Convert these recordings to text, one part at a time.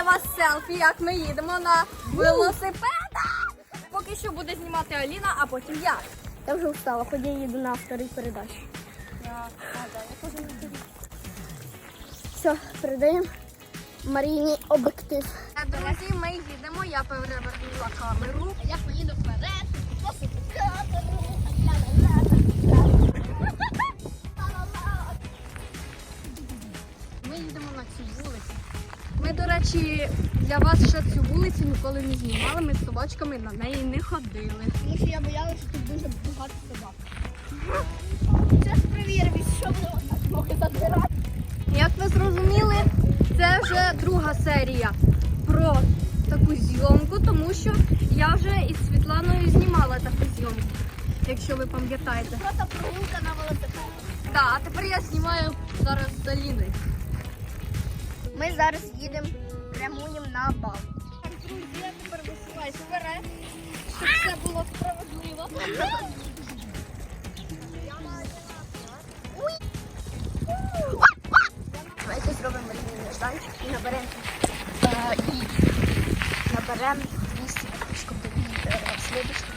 для вас селфі, як ми їдемо на велосипедах. Поки що буде знімати Аліна, а потім я. Я вже устала, хоч я їду на вторій передачі. Все, передаємо Маріні об'єктив. Друзі, ми їдемо, я перевернула камеру. Я поїду вперед. Ми їдемо на цю вулицю. Ми, до речі, для вас ще цю вулицю ніколи не знімали. Ми з собачками на неї не ходили. Тому що я боялася, що тут дуже багато собак. Зараз перевіримо, що воно так може забирати. Як ви зрозуміли, це вже друга серія про таку зйомку, тому що я вже із Світланою знімала таку зйомку, якщо ви пам'ятаєте. Просто прогулка на велосипеді. Так, а тепер я знімаю зараз з Аліною. Ми зараз їдемо, прямуємо на бал. Так, друзі, я тепер висуваюсь вперед, щоб все було справедливо. Давайте зробимо рівний і наберемо е, і наберемо 200 підписчиків до відео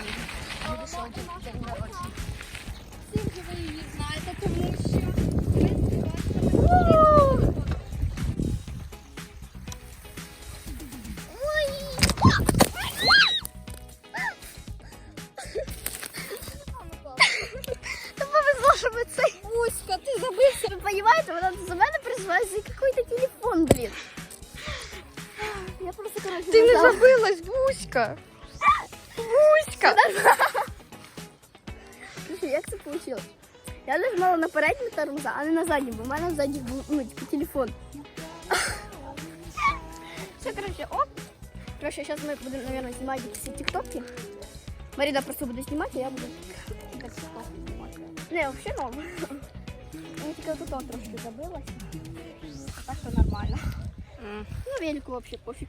Буська, ти забився. Ви понимаете, вона за мене призиває за какой-то телефон, блін. Я просто, короче, Ти не нажала. забилась, Буська. Буська. Як це вийшло? Я нажимала на передній тормоза, а не на задній, бо в мене ззаді був ну, типу, телефон. Короче, сейчас мы будем, наверное, снимать все тиктоки. Марина просто буду снимать, а я буду тикток. Не, вообще норм. Я тільки тут трошки забилась. Так что нормально. Ну, велику вообще пофіг.